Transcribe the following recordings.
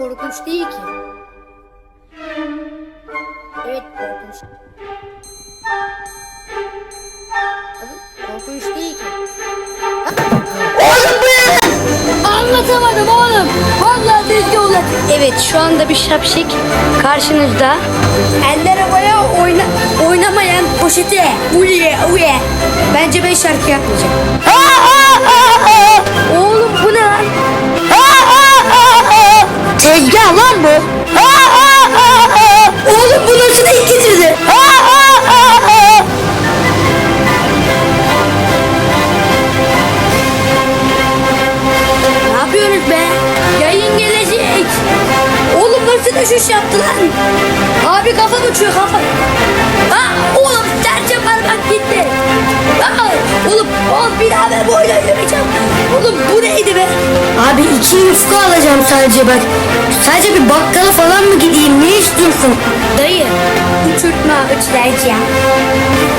korkunç değil ki. Evet korkunç. Abi korkunç değil ki. Oğlum bu? Anlatamadım oğlum. Vallahi düzgün olacak. Evet şu anda bir şapşik karşınızda. Eller havaya oyna, oynamayan poşete. Uye uye. Bence ben şarkı yapmayacağım. Ha, Aa, oğlum, oğlum bir daha ben bu oyunu oynamayacağım. Oğlum bu neydi be? Abi iki yufka alacağım sadece bak. Sadece bir bakkala falan mı gideyim? Ne istiyorsun? Dayı, uçurtma uçuracağım.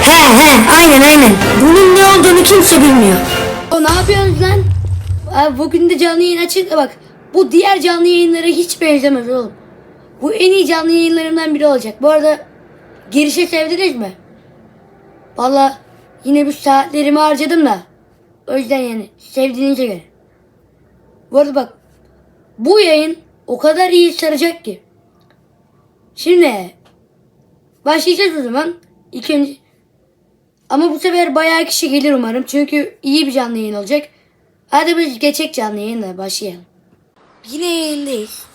He he aynen aynen. Bunun ne olduğunu kimse bilmiyor. O ne yapıyorsunuz lan? Abi bugün de canlı yayın açık bak. Bu diğer canlı yayınlara hiç benzemez oğlum. Bu en iyi canlı yayınlarımdan biri olacak. Bu arada girişe sevdiniz mi? Valla yine bir saatlerimi harcadım da. O yüzden yani sevdiğinize göre. Bu arada bak bu yayın o kadar iyi saracak ki. Şimdi başlayacağız o zaman. İlk ama bu sefer bayağı kişi gelir umarım. Çünkü iyi bir canlı yayın olacak. Hadi biz geçek canlı yayınla başlayalım. Yine yayındayız.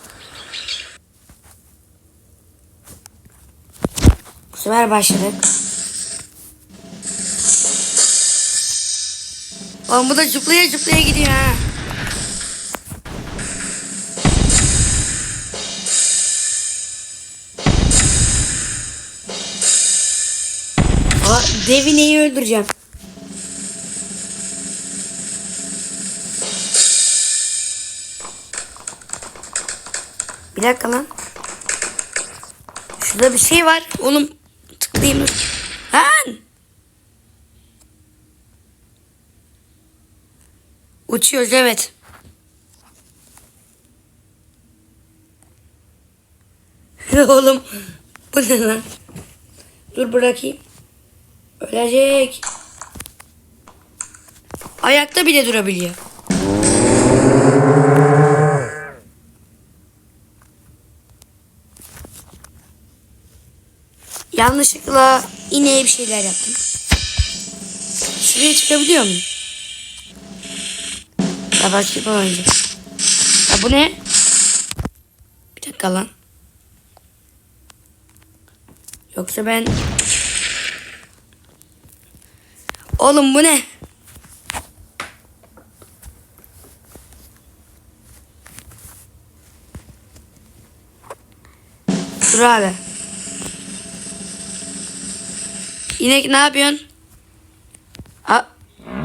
Bu sefer başladık. Oğlum bu da zıplaya zıplaya gidiyor ha. Aa, devineyi öldüreceğim. Bir dakika lan. Şurada bir şey var. Oğlum tıklayayım. Lan. Uçuyoruz evet. Oğlum bu ne lan? Dur bırakayım. Ölecek. Ayakta bile durabiliyor. Yanlışlıkla ineğe bir şeyler yaptım. Şuraya çıkabiliyor muyum? Ya başka yapamayacağım. Ya bu ne? Bir dakika lan. Yoksa ben... Oğlum bu ne? Dur abi. İnek ne yapıyorsun? A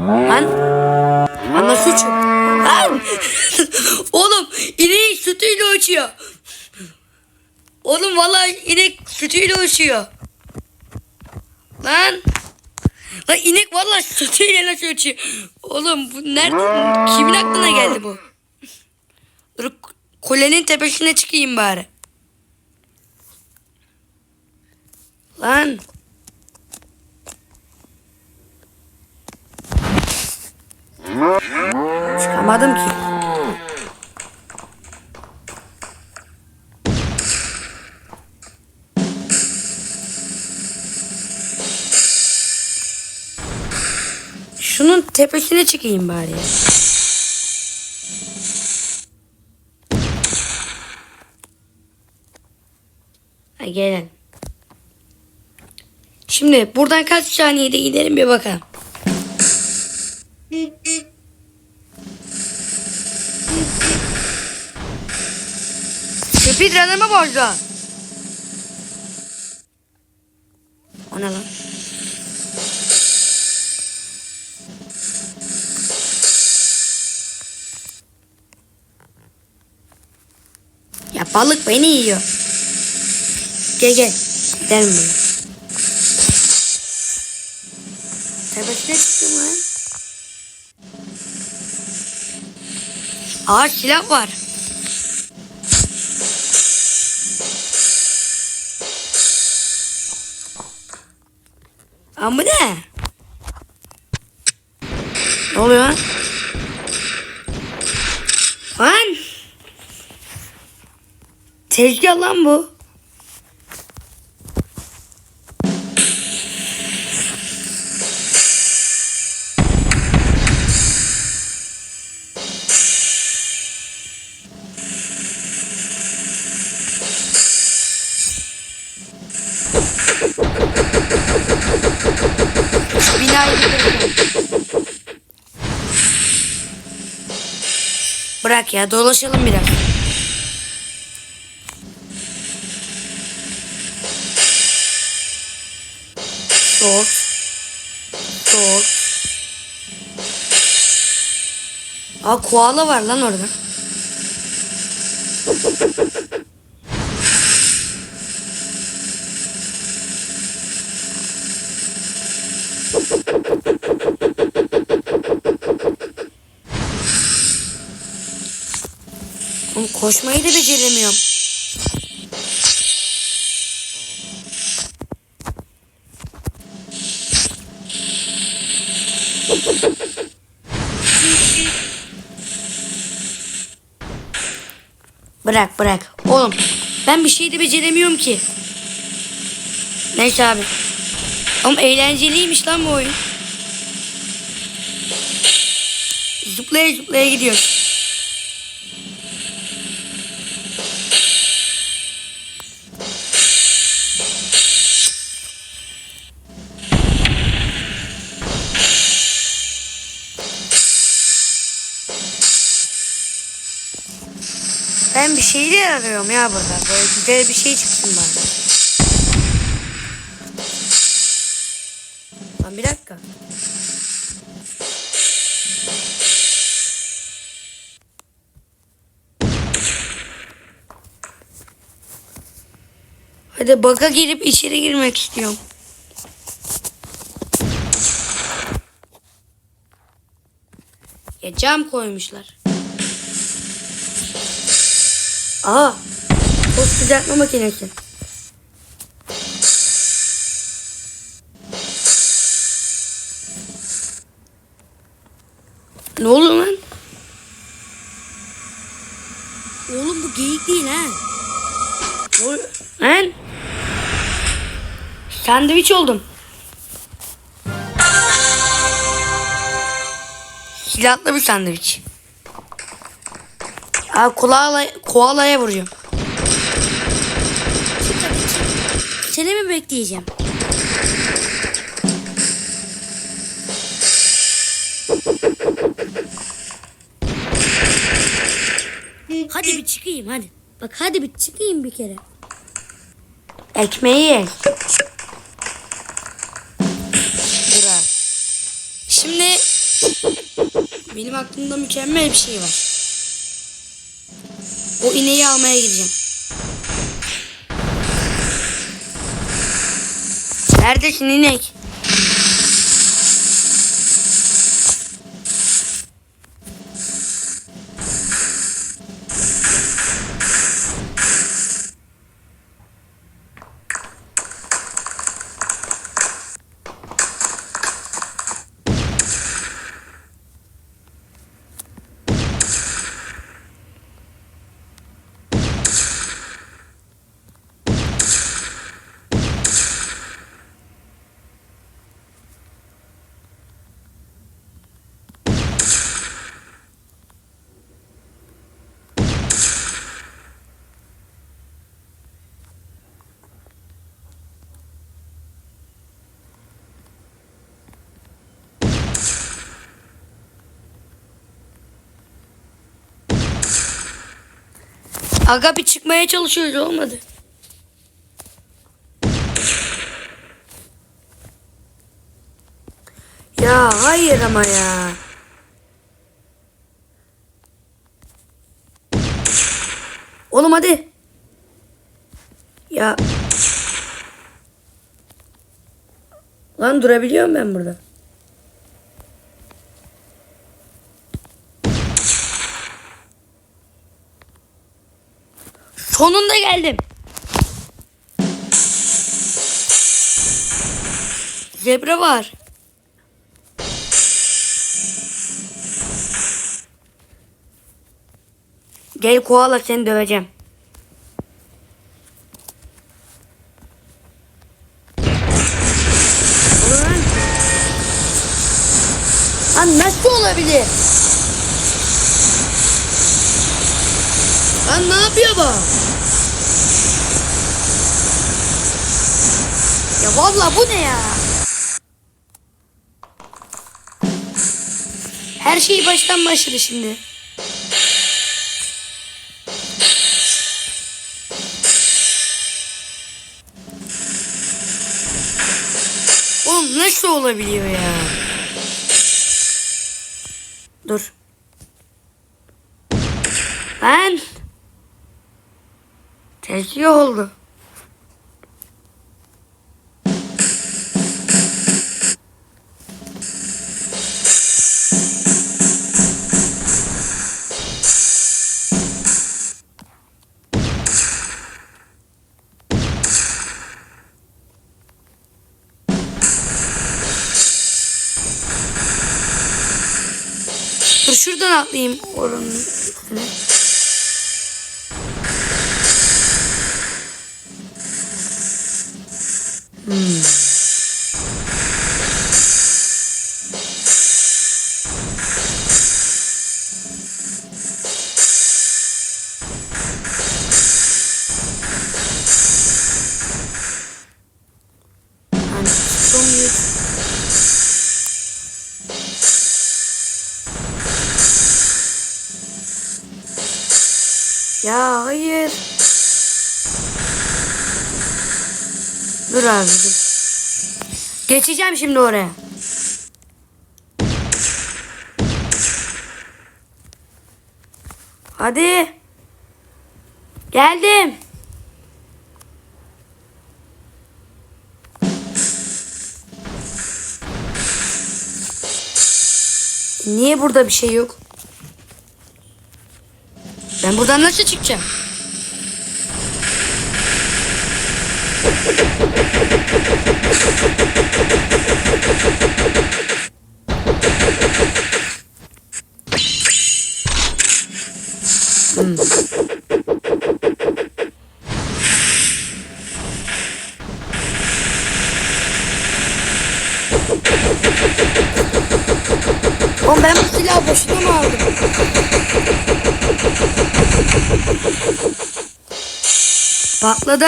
Lan. Uçuyor? Lan. Oğlum inek sütüyle uçuyor. Oğlum vallahi inek sütüyle uçuyor. Lan. Lan inek vallahi sütüyle nasıl uçuyor? Oğlum bu nerede? Kimin aklına geldi bu? Dur kulenin tepesine çıkayım bari. Lan. Çıkamadım ki. Şunun tepesine çıkayım bari. Ha, gelin. Şimdi buradan kaç saniyede gidelim bir bakalım. Speedrun'ımı bozdu. O ne lan? Ya balık beni yiyor. Gel gel. Gidelim bunu. Tepesine çıktım lan. Aa silah var. Ama bu ne? Ne oluyor lan? Lan! Tezgah lan bu. Bırak ya dolaşalım biraz. Short. Short. Aa koala var lan orada. Koşmayı da beceremiyorum. Bırak bırak. Oğlum ben bir şey de beceremiyorum ki. Neyse abi. Oğlum eğlenceliymiş lan bu oyun. Zıplaya zıplaya gidiyor. Ben bir şeyler arıyorum ya burada. Böyle güzel bir şey çıksın bana. Lan bir dakika. Hadi baka girip içeri girmek istiyorum. Ya cam koymuşlar. Aa. Tost düzeltme makinesi. Ne oluyor lan? Oğlum bu geyik değil ha. Ne oluyor? Lan? Sandviç oldum. Silahlı bir sandviç. Aa koala, koalaya vuracağım. Seni mi bekleyeceğim? Hadi bir çıkayım hadi. Bak hadi bir çıkayım bir kere. Ekmeği ye. Dur. Şimdi benim aklımda mükemmel bir şey var. O ineği almaya gideceğim. Neredesin inek? Aga bir çıkmaya çalışıyoruz olmadı. Ya hayır ama ya. Oğlum hadi. Ya. Lan durabiliyorum ben burada. Sonunda geldim. Zebra var. Gel koala seni döveceğim. Lan nasıl olabilir? Lan ne yapıyor bu? Ya vallahi bu ne ya? Her şey baştan başladı şimdi. Oğlum nasıl olabiliyor ya? Dur. Ben Tezgah oldu. Dur şuradan atlayayım oranın üstüne. Yani Dur abi dur. Geçeceğim şimdi oraya. Hadi. Geldim. Niye burada bir şey yok? Ben buradan nasıl çıkacağım? Hmm. Oğlum ben bu silahı boşuna mı? Patladı.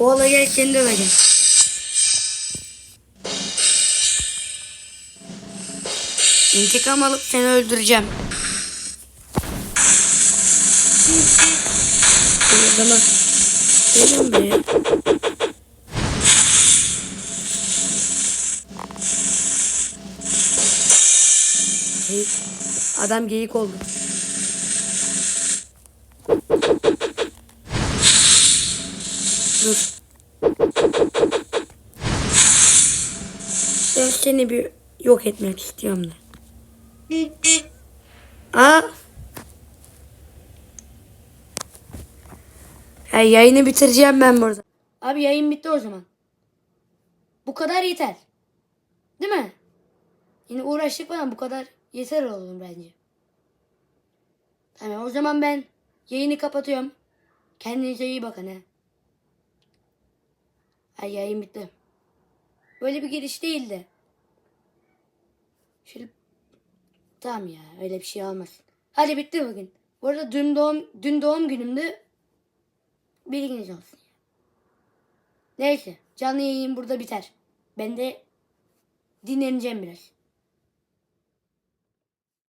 Koala gel seni döveceğim. İntikam alıp seni öldüreceğim. O gelin buraya. Geyik. Adam geyik oldu. Dur. Ben seni bir yok etmek istiyorum da. Aa. Ya yayını bitireceğim ben burada. Abi yayın bitti o zaman. Bu kadar yeter. Değil mi? Yine uğraştık falan bu kadar yeter oğlum bence. Tamam o zaman ben yayını kapatıyorum. Kendinize iyi bakın he. Ay yayın bitti. Böyle bir giriş değildi. Şöyle Tamam ya öyle bir şey olmaz. Hadi bitti bugün. Bu arada dün doğum dün doğum günümdü. Bilginiz olsun. Neyse canlı yayın burada biter. Ben de dinleneceğim biraz.